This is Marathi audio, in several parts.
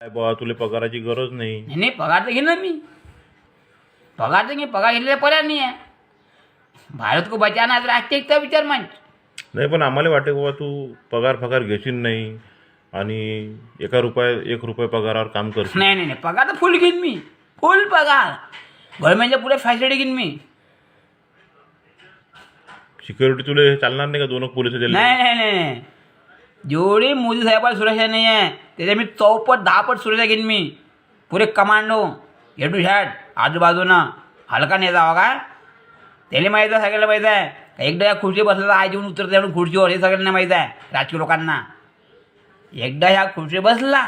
काय बा तुला पगाराची गरज नाही. नाही नाही पगार तर घेणार मी. पगार तर घे पगार घेतलेला पर्याय नाही आहे. भारत को बचाना तर विचार मान नाही पण आम्हाला वाटते बाबा तू पगार फगार घेशील नाही आणि एका रुपया एक रुपये पगारावर काम करशील. नाही नाही नाही पगार तर फुल घेईन मी. फुल पगार. गव्हर्नमेंटच्या पुढे फॅसिलिटी घेईन मी. सिक्युरिटी तुला हे चालणार नाही का? दोन पोलीस दिले नाही नाही नाही नाही. जेवढी मोदी साहेबाला सुरक्षा नाही आहे त्याच्या मी चौपट दहापट सुरक्षा घेईन मी. पुरे कमांडो ए टू झॅड आजूबाजूनं. हलका नेता हो का त्याला माहीत आहे सगळ्याला माहीत आहे. का एकदा या खुर्ची बसला आई येऊन उतरते म्हणून खुर्चीवर हे सगळ्यांना माहीत आहे. राजकीय लोकांना. एकदा ह्या खुर्ची बसला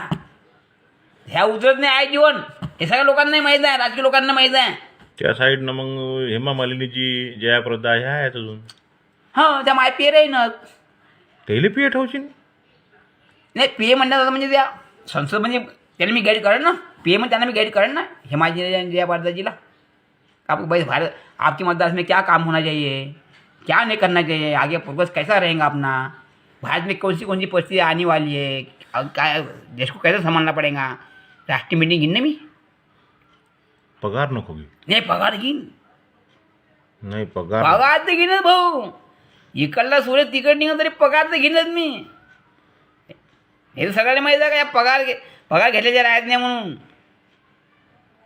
ह्या उतरत नाही आई जीवन हे सगळ्या लोकांना माहीत आहे राजकीय लोकांना माहीत आहे. त्या साईडनं मग हेमा मालिनीची जयाप्रदा ह्या आहेत अजून. हो त्या माय पेर आहे ना. त्याला पिये ठेवशील? नाही पी ए म्हणण्याचं म्हणजे त्या संसद म्हणजे त्याला मी गाईड करेन ना पी ए म्हणजे त्यांना मी गाईड करेन ना हिमाचल जया भारदाजीला आपको भाई भारत आपके मतदान में क्या काम होना चाहिए? क्या नहीं करना चाहिए? आगे प्रोग्रेस कैसा रहेगा अपना? भारत में कौन सी कौन सी परिस्थिति आने वाली है? क्या देश को कैसे संभालना पड़ेगा? राष्ट्रीय मीटिंग घेईन ना मी पगार नको घेऊ. नाही पगार घेईन नाही पगार पगार तर घेईनच भाऊ. इकडला सूर्य तिकड निघा तरी पगार तर घेईनच मी. हे तर सगळ्यांना माहिती आहे का? या पगार घे पगार घेतल्याच्या राहत नाही म्हणून.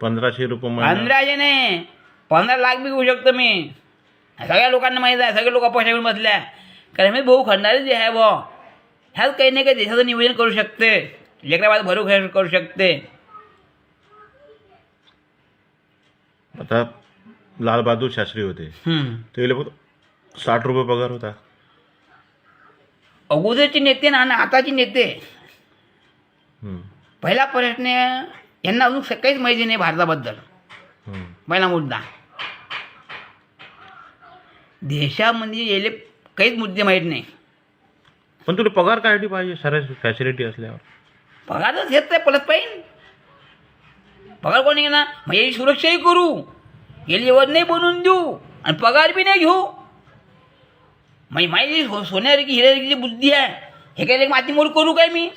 पंधराशे रुपये महिना. पंधराशे नाही. पंधरा लाख बी घेऊ शकतो मी. सगळ्या लोकांना माहीत आहे सगळे लोक पैसे घेऊन बसल्या. कारण मी भाऊ खंडारी जे आहे बा ह्याच काही नाही काही देशाचं नियोजन करू शकते. लेकराबाद भरू खेळ करू शकते. आता लालबहादूर शास्त्री होते. हम्म. त्याला फक्त साठ रुपये पगार होता. अगोदरचे नेते ना आणि आताचे नेते. पहिला प्रश्न यांना अजून काहीच माहिती नाही भारताबद्दल. पहिला मुद्दा. देशामध्ये येले काहीच मुद्दे माहीत नाही. पण तुला पगार काय पाहिजे साऱ्या फॅसिलिटी असल्यावर? पगारच घेत नाही पलत पाहिजे. पगार कोणी घेणार? मग याची सुरक्षाही करू. याला योजनाही बनवून देऊ. आणि पगार बी नाही घेऊ. मग माझी सो सोन्यासारखी हिऱ्यासारखी जी बुद्धी आहे हे काय माती मोर करू काय मी?